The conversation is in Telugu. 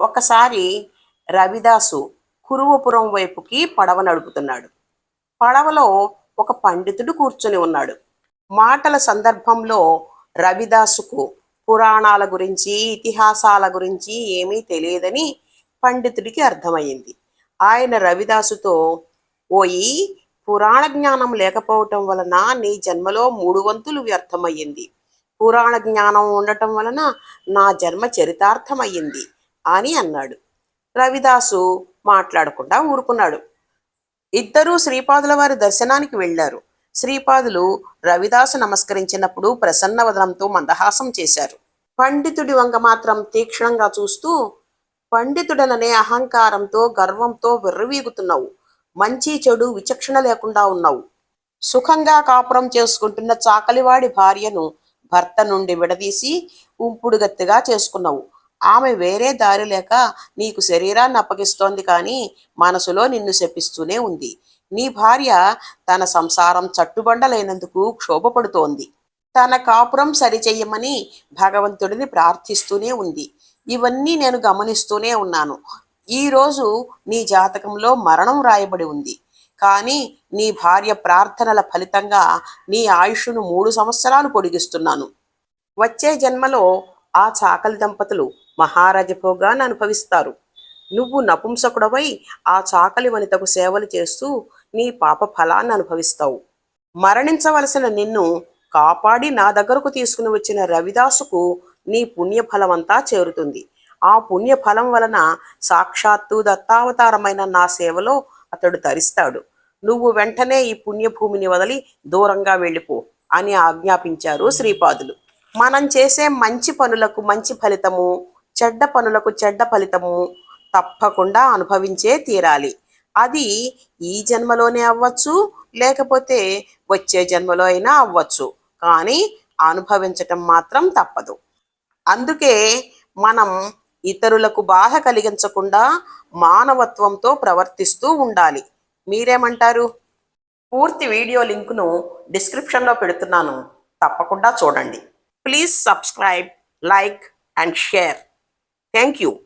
ఒకసారి రవిదాసు కురువపురం వైపుకి పడవ నడుపుతున్నాడు. పడవలో ఒక పండితుడు కూర్చొని ఉన్నాడు. మాటల సందర్భంలో రవిదాసుకు పురాణాల గురించి ఇతిహాసాల గురించి ఏమీ తెలియదని పండితుడికి అర్థమయ్యింది. ఆయన రవిదాసుతో ఓయి పురాణ జ్ఞానం లేకపోవటం వలన నీ జన్మలో మూడు వంతులు వ్యర్థమయ్యింది. పురాణ జ్ఞానం ఉండటం వలన నా జన్మ చరితార్థమయ్యింది. అని అన్నాడు. రవిదాసు మాట్లాడకుండా ఊరుకున్నాడు. ఇద్దరూ శ్రీపాదుల వారి దర్శనానికి వెళ్ళారు. శ్రీపాదులు రవిదాసు నమస్కరించినప్పుడు ప్రసన్న వదనంతో మందహాసం చేశారు. పండితుడి వంక మాత్రం తీక్షణంగా చూస్తూ పండితుడననే అహంకారంతో గర్వంతో విర్రవీగుతున్నావు. మంచి చెడు విచక్షణ లేకుండా ఉన్నావు. సుఖంగా కాపురం చేసుకుంటున్న చాకలివాడి భార్యను భర్త నుండి విడదీసి ఉంపుడుగత్తిగా చేసుకున్నావు. ఆమె వేరే దారి లేక నీకు శరీరాన్ని అప్పగిస్తోంది కానీ మనసులో నిన్ను శపిస్తూనే ఉంది. నీ భార్య తన సంసారం చట్టుబండలైనందుకు క్షోభపడుతోంది. తన కాపురం సరిచెయ్యమని భగవంతుడిని ప్రార్థిస్తూనే ఉంది. ఇవన్నీ నేను గమనిస్తూనే ఉన్నాను. ఈరోజు నీ జాతకంలో మరణం రాయబడి ఉంది. కానీ నీ భార్య ప్రార్థనల ఫలితంగా నీ ఆయుష్ను మూడు సంవత్సరాలు పొడిగిస్తున్నాను. వచ్చే జన్మలో ఆ చాకలి దంపతులు మహారాజభోగాన్ని అనుభవిస్తారు. నువ్వు నపుంసకుడవై ఆ చాకలి వనితకు సేవలు చేస్తూ నీ పాప ఫలాన్ని అనుభవిస్తావు. మరణించవలసిన నిన్ను కాపాడి నా దగ్గరకు తీసుకుని వచ్చిన రవిదాసుకు నీ పుణ్యఫలమంతా చేరుతుంది. ఆ పుణ్యఫలం వలన సాక్షాత్తు దత్తావతారమైన నా సేవలో అతడు తరిస్తాడు. నువ్వు వెంటనే ఈ పుణ్యభూమిని వదిలి దూరంగా వెళ్ళిపో అని ఆజ్ఞాపించారు శ్రీపాదులు. మనం చేసే మంచి పనులకు మంచి ఫలితము చెడ్డ పనులకు చెడ్డ ఫలితము తప్పకుండా అనుభవించే తీరాలి. అది ఈ జన్మలోనే అవ్వచ్చు లేకపోతే వచ్చే జన్మలో అయినా అవ్వచ్చు. కానీ అనుభవించటం మాత్రం తప్పదు. అందుకే మనం ఇతరులకు బాధ కలిగించకుండా మానవత్వంతో ప్రవర్తిస్తూ ఉండాలి. మీరేమంటారు? పూర్తి వీడియో లింకును డిస్క్రిప్షన్లో పెడుతున్నాను. తప్పకుండా చూడండి. Please subscribe like and share. thank you.